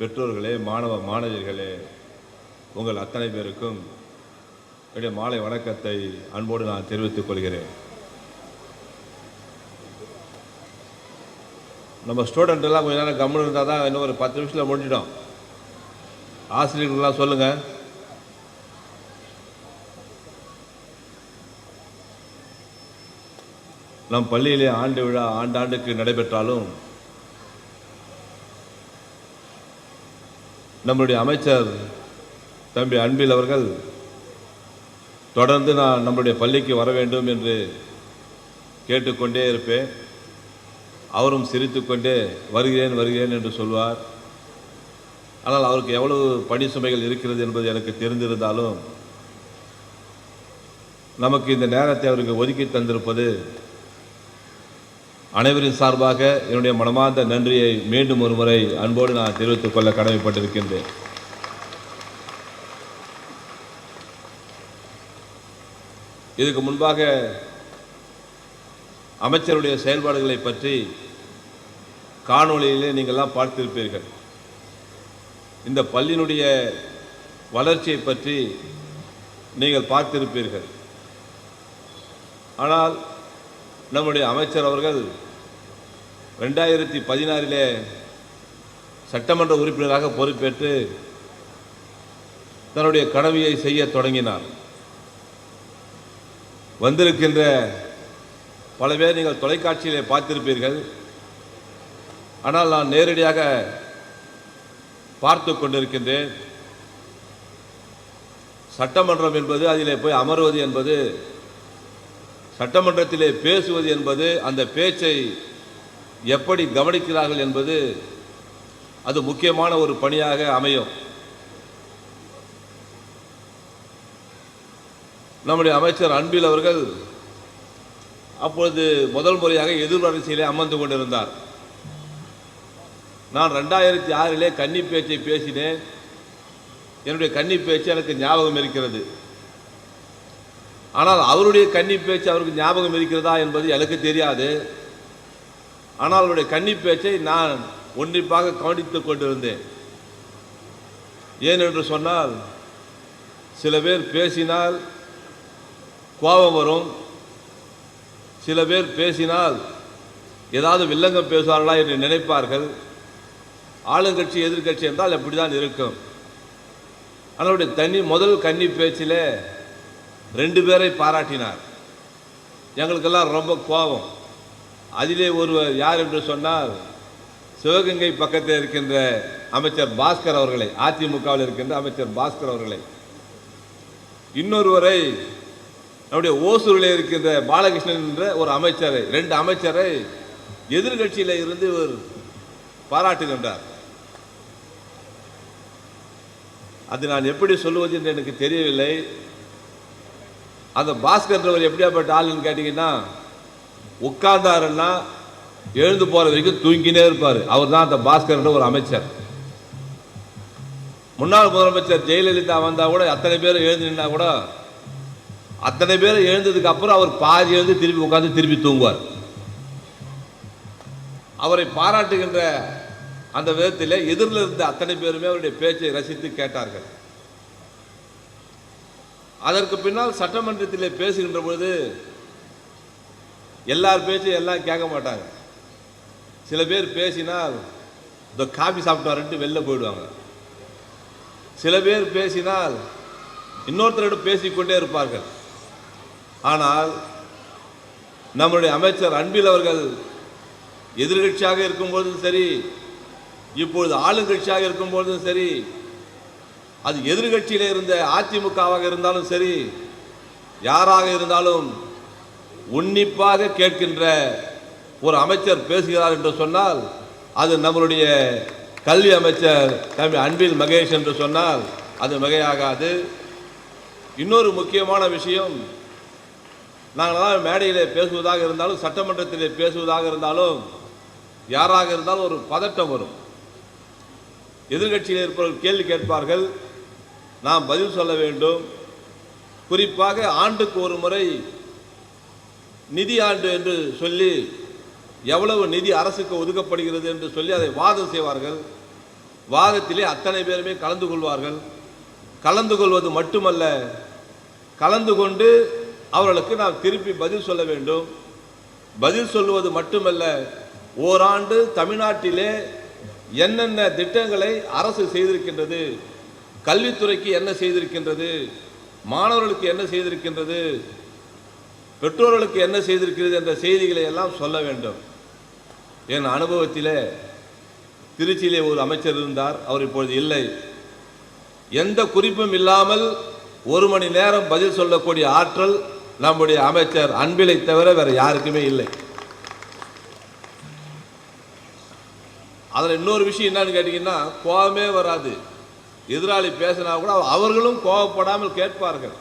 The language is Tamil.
பெற்றோர்களே மாணவ மாணவிகளே உங்கள் அத்தனை பேருக்கும் என்னுடைய மாலை வணக்கத்தை அன்போடு நான் தெரிவித்துக் கொள்கிறேன். நம்ம ஸ்டூடெண்ட் எல்லாம் கொஞ்ச நேரம் கம்முன்னு இருந்தால் தான் இன்னும் ஒரு பத்து நிமிஷத்தில் முடிஞ்சிடும். ஆசிரியர்கள்லாம் சொல்லுங்கள் நம் பள்ளியிலே ஆண்டு விழா ஆண்டாண்டுக்கு நடைபெற்றாலும் நம்முடைய அமைச்சர் தம்பி அன்பில் அவர்கள் தொடர்ந்து நான் நம்முடைய பள்ளிக்கு வர வேண்டும் என்று கேட்டுக்கொண்டே இருப்பேன். அவரும் சிரித்துக்கொண்டே வருகிறேன் வருகிறேன் என்று சொல்வார். ஆனால் அவருக்கு எவ்வளவு பணி சுமைகள் இருக்கிறது என்பது எனக்கு தெரிந்திருந்தாலும் நமக்கு இந்த நேரத்தை அவருக்கு ஒதுக்கி தந்திருப்பது அனைவரின் சார்பாக என்னுடைய மனமார்ந்த நன்றியை மீண்டும் ஒரு முறை அன்போடு நான் தெரிவித்துக் கொள்ள கடமைப்பட்டிருக்கின்றேன். இதுக்கு முன்பாக அமைச்சருடைய செயல்பாடுகளை பற்றி காணொளியிலே நீங்கள்லாம் பார்த்திருப்பீர்கள். இந்த பள்ளியினுடைய வளர்ச்சியை பற்றி நீங்கள் பார்த்திருப்பீர்கள். ஆனால் நம்முடைய அமைச்சர் அவர்கள் ரெண்டாயிரத்தி பதினாறிலே சட்டமன்ற உறுப்பினராக பொறுப்பேற்று தன்னுடைய கடமையை செய்ய தொடங்கினார். வந்திருக்கின்ற பல பேர் நீங்கள் தொலைக்காட்சியிலே பார்த்திருப்பீர்கள். ஆனால் நான் நேரடியாக பார்த்து கொண்டிருக்கின்றேன். சட்டமன்றம் என்பது அதிலே போய் அமர்வது என்பது சட்டமன்றத்திலே பேசுவது என்பது அந்த பேச்சை எப்படி கவனிக்கிறார்கள் என்பது அது முக்கியமான ஒரு பணியாக அமையும். நம்முடைய அமைச்சர் அன்பில் அவர்கள் அப்பொழுது முதல் முறையாக எதிர்வரிசையிலே அமர்ந்து கொண்டிருந்தார். நான் ரெண்டாயிரத்தி ஆறிலே கன்னி பேச்சை பேசினேன். என்னுடைய கன்னி பேச்சு எனக்கு ஞாபகம் இருக்கிறது. ஆனால் அவருடைய கன்னி பேச்சு அவருக்கு ஞாபகம் இருக்கிறதா என்பது எனக்கு தெரியாது. ஆனால் அவருடைய கன்னி பேச்சை நான் உன்னிப்பாக கவனித்துக் கொண்டிருந்தேன். ஏனென்று சொன்னால் சில பேர் பேசினால் கோபம் வரும். சில பேர் பேசினால் ஏதாவது வில்லங்கம் பேசுவார்களா என்று நினைப்பார்கள். ஆளுங்கட்சி எதிர்க்கட்சி என்றால் அப்படிதான் இருக்கும். ஆனால் தனி முதல் கன்னி பேச்சில் ரெண்டு பேரை பாராட்டினார். எங்களுக்கெல்லாம் ரொம்ப கோபம். அதிலே ஒருவர் யார் என்று சொன்னால் சிவகங்கை பக்கத்தில் இருக்கின்ற அமைச்சர் பாஸ்கர் அவர்களை அதிமுகவில் இருக்கின்ற அமைச்சர் பாஸ்கர் அவர்களை. இன்னொருவரை நம்முடைய ஓசூரில் இருக்கின்ற பாலகிருஷ்ணன் என்ற ஒரு அமைச்சரை ரெண்டு அமைச்சரை எதிர்கட்சியில் இருந்து இவர் பாராட்டுகின்றார். அது நான் எப்படி சொல்லுவது என்று எனக்கு தெரியவில்லை. அந்த பாஸ்கர்ன்றவர் எப்படியாப்பட்ட ஆளுன்னு கேட்டிங்கன்னா உட்கார்ந்தாருன்னா எழுந்து போகிற வரைக்கும் தூங்கினே இருப்பார். அவர் தான் அந்த பாஸ்கர்ன்ற ஒரு அமைச்சர். முன்னாள் முதலமைச்சர் ஜெயலலிதா வந்தால் கூட அத்தனை பேர் எழுந்து நின்னா கூட அத்தனை பேர் எழுந்ததுக்கு அப்புறம் அவர் பாதி எழுந்து திருப்பி உட்காந்து திருப்பி தூங்குவார். அவரை பாராட்டுகின்ற அந்த விதத்தில் எதிரில் இருந்த அத்தனை பேருமே அவருடைய பேச்சை ரசித்து கேட்டார்கள். அதற்கு பின்னால் சட்டமன்றத்திலே பேசுகின்ற பொழுது எல்லார் பேச்சையும் எல்லாம் கேட்க மாட்டாங்க. சில பேர் பேசினால் இந்த காபி சாப்பிட்டாருன்ட்டு வெளில போயிடுவாங்க. சில பேர் பேசினால் இன்னொருத்தரிடம் பேசிக்கொண்டே இருப்பார்கள். ஆனால் நம்முடைய அமைச்சர் அன்பில் அவர்கள் எதிர்கட்சியாக இருக்கும்போதும் சரி இப்பொழுது ஆளுங்கட்சியாக இருக்கும்போதும் சரி அது எதிர்கட்சியில் இருந்த அதிமுகவாக இருந்தாலும் சரி யாராக இருந்தாலும் உன்னிப்பாக கேட்கின்ற ஒரு அமைச்சர் பேசுகிறார் என்று சொன்னால் அது நம்மளுடைய கல்வி அமைச்சர் தம்பி அன்பில் மகேஷ் என்று சொன்னால் அது மிகையாகாது. இன்னொரு முக்கியமான விஷயம் நாங்களாம் மேடையிலே பேசுவதாக இருந்தாலும் சட்டமன்றத்திலே பேசுவதாக இருந்தாலும் யாராக இருந்தாலும் ஒரு பதட்டம் வரும். எதிர்கட்சியில் இருப்பவர்கள் கேள்வி கேட்பார்கள் நாம் பதில் சொல்ல வேண்டும். குறிப்பாக ஆண்டுக்கு ஒரு முறை நிதி ஆண்டு என்று சொல்லி எவ்வளவு நிதி அரசுக்கு ஒதுக்கப்படுகிறது என்று சொல்லி அதை வாதம் செய்வார்கள். வாதத்திலே அத்தனை பேருமே கலந்து கொள்வார்கள். கலந்து கொள்வது மட்டுமல்ல கலந்து கொண்டு அவர்களுக்கு நாம் திருப்பி பதில் சொல்ல வேண்டும். பதில் சொல்லுவது மட்டுமல்ல ஓராண்டு தமிழ்நாட்டிலே என்னென்ன திட்டங்களை அரசு செய்திருக்கின்றது கல்வித்துறைக்கு என்ன செய்திருக்கின்றது? மாணவர்களுக்கு என்ன செய்திருக்கின்றது? பெற்றோர்களுக்கு என்ன செய்திருக்கிறது என்ற செய்திகளை எல்லாம் சொல்ல வேண்டும். என் அனுபவத்திலே திருச்சியிலே ஒரு அமைச்சர் இருந்தார். அவர் இப்பொழுது இல்லை. எந்த குறிப்பும் இல்லாமல் ஒரு மணி நேரம் பதில் சொல்லக்கூடிய ஆற்றல் நம்முடைய அமைச்சர் அன்பிலை தவிர வேற யாருக்குமே இல்லை. அதில் இன்னொரு விஷயம் என்னன்னு கேட்டிங்கன்னா கோபமே வராது. எதிராளி பேசினா கூட அவர்களும் கோபப்படாமல் கேட்பார்கள்.